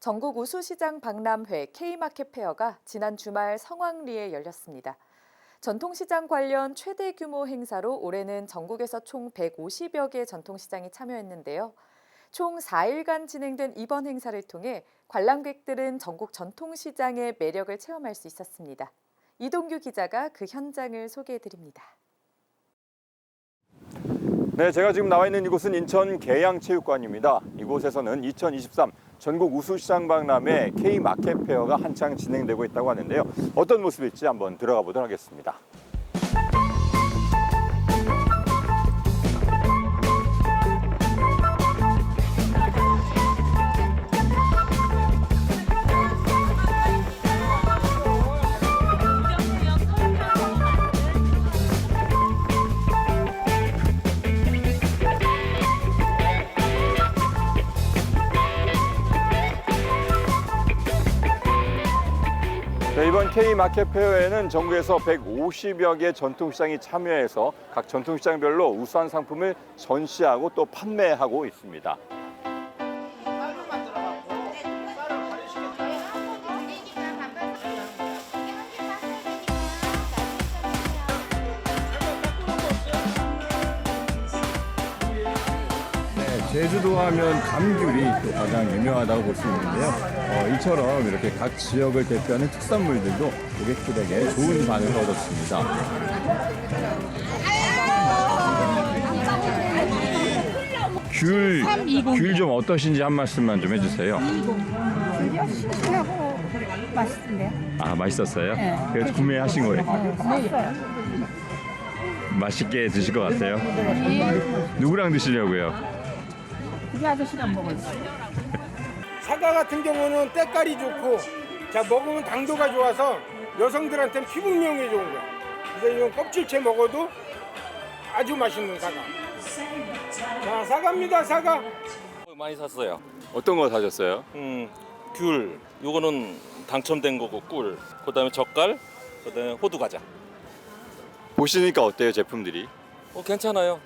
전국 우수시장 박람회 K마켓 페어가 지난 주말 성황리에 열렸습니다. 전통시장 관련 최대 규모 행사로 올해는 전국에서 총 150여 개 전통시장이 참여했는데요. 총 4일간 진행된 이번 행사를 통해 관람객들은 전국 전통시장의 매력을 체험할 수 있었습니다. 이동규 기자가 그 현장을 소개해 드립니다. 네, 제가 지금 나와 있는 이곳은 인천 계양체육관입니다. 이곳에서는 2023 전국 우수 시장 박람회 K마켓 페어가 한창 진행되고 있다고 하는데요. 어떤 모습일지 한번 들어가 보도록 하겠습니다. 네, 이번 K마켓 페어에는 전국에서 150여 개 전통시장이 참여해서 각 전통시장별로 우수한 상품을 전시하고 또 판매하고 있습니다. 제주도 하면 감귤이 또 가장 유명하다고 볼 수 있는데요. 어, 이처럼 이렇게 각 지역을 대표하는 특산물들도 고객들에게 좋은 반응을 얻었습니다. 귤, 귤 좀 어떠신지 한 말씀만 좀 해주세요. 맛있던데요. 아, 맛있었어요? 네. 그래서 구매하신 거예요? 샀어요. 맛있게 드실 것 같아요? 누구랑 드시려고요? 우리 아저씨랑 먹어요. 사과 같은 경우는 때깔이 좋고 자 먹으면 당도가 좋아서 여성들한테는 피부 미용에 좋은 거야. 그래서 이건 껍질째 먹어도 아주 맛있는 사과. 자 사과입니다 사과. 많이 샀어요. 어떤 거 사셨어요? 음, 귤, 요거는 당첨된 거고 꿀, 그다음에 젓갈, 그다음에 호두 과자. 보시니까 어때요, 제품들이? 어, 괜찮아요.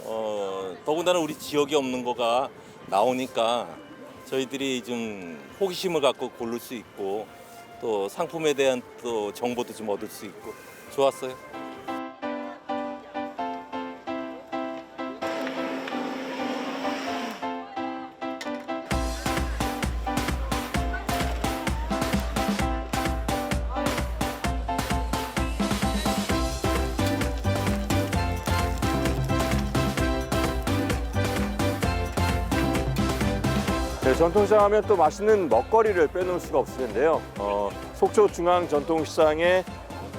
어, 더군다나 우리 지역에 없는 거가 나오니까 저희들이 좀 호기심을 갖고 고를 수 있고 또 상품에 대한 또 정보도 좀 얻을 수 있고 좋았어요. 네, 전통시장 하면 또 맛있는 먹거리를 빼놓을 수가 없을 텐데요. 어, 속초 중앙 전통시장의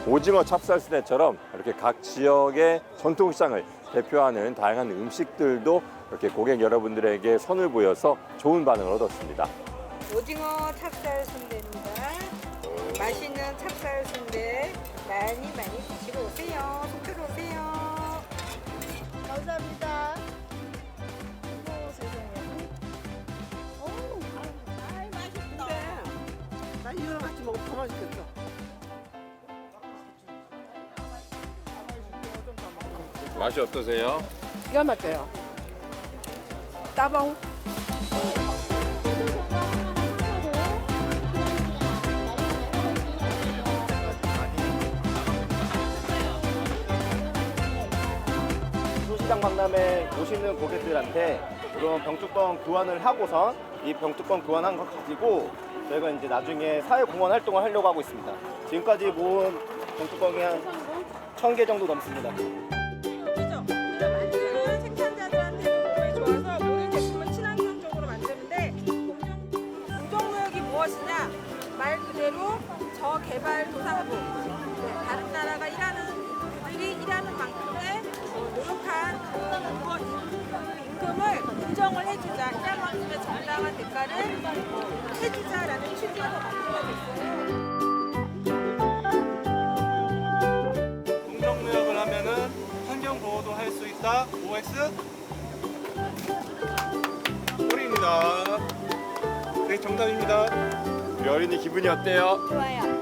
오징어 찹쌀스네처럼 이렇게 각 지역의 전통시장을 대표하는 다양한 음식들도 이렇게 고객 여러분들에게 선을 보여서 좋은 반응을 얻었습니다. 오징어 찹쌀 순대입니다. 맛있는 찹쌀 순대 많이 많이 드시고 오세요. 속초로 오세요. 맛있겠다. 맛이 어떠세요? 기가 막혀요. 따봉. 소시장 박람회 오시는 고객들한테 이런 병뚜껑 교환을 하고선 이 병뚜껑 교환한 거 가지고 저희가 이제 나중에 사회공헌 활동을 하려고 하고 있습니다. 지금까지 모은 병뚜껑이 한천개 정도 넘습니다. 만드는 생산자들한테 몸에 좋아서 모든 제품을 친환경 적으로 만드는데 공정무역이 무엇이냐 말 그대로 저개발 도상국 네, 다른 나라가 일하는 그들이 일하는 만큼의 어, 노력한 그 임금을 인정을 해주자 일한 만큼의 정당한 대가를 어, 해주자라는 취지에서 만들어졌어요. 공정무역을 하면은 환경 보호도 할 수 있다. OX 꼴입니다. 네, 정답입니다. 우리 어린이 기분이 어때요? 좋아요.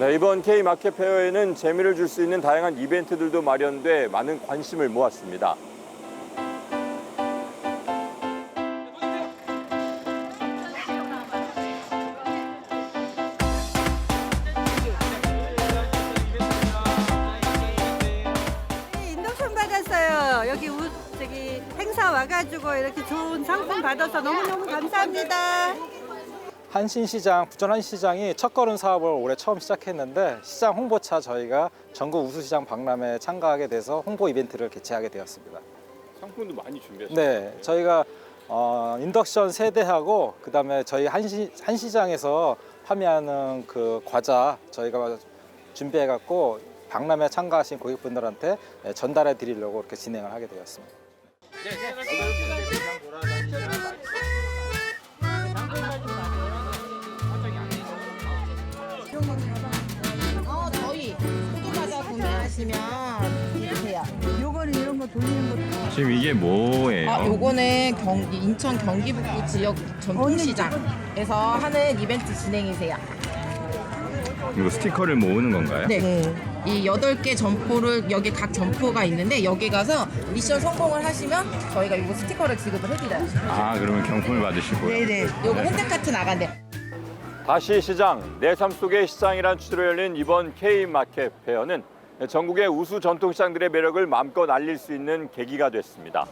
네, 이번 K마켓 페어에는 재미를 줄 수 있는 다양한 이벤트들도 마련돼 많은 관심을 모았습니다. 네, 와가지고 이렇게 좋은 상품 받아서 너무너무 감사합니다. 감사합니다. 한신시장, 부천 한시장이 첫걸음 사업을 올해 처음 시작했는데 시장 홍보차 저희가 전국 우수시장 박람회에 참가하게 돼서 홍보 이벤트를 개최하게 되었습니다. 상품도 많이 준비했어요. 네, 저희가 어, 인덕션 세대하고 그다음에 저희 한시, 한시장에서 판매하는 그 과자 저희가 준비해 갖고 박람회 참가하신 고객분들한테 네, 전달해 드리려고 이렇게 진행을 하게 되었습니다. 어, 지금 이게 뭐예요? 아, 요거는 경기 인천 경기북부 지역 전통시장에서 하는 이벤트 진행이세요. 이거 스티커를 모으는 건가요? 네. 이 여덟 개 점포를 여기 각 점포가 있는데 여기 가서 미션 성공을 하시면 저희가 이거 스티커를 지급을 해드려요. 아 그러면 경품을 받으시고요. 네네. 요거 핸드카트 나간대. 다시 시장, 내 삶 속의 시장이란 주제로 열린 이번 K마켓 페어는 전국의 우수 전통시장들의 매력을 마음껏 알릴 수 있는 계기가 됐습니다.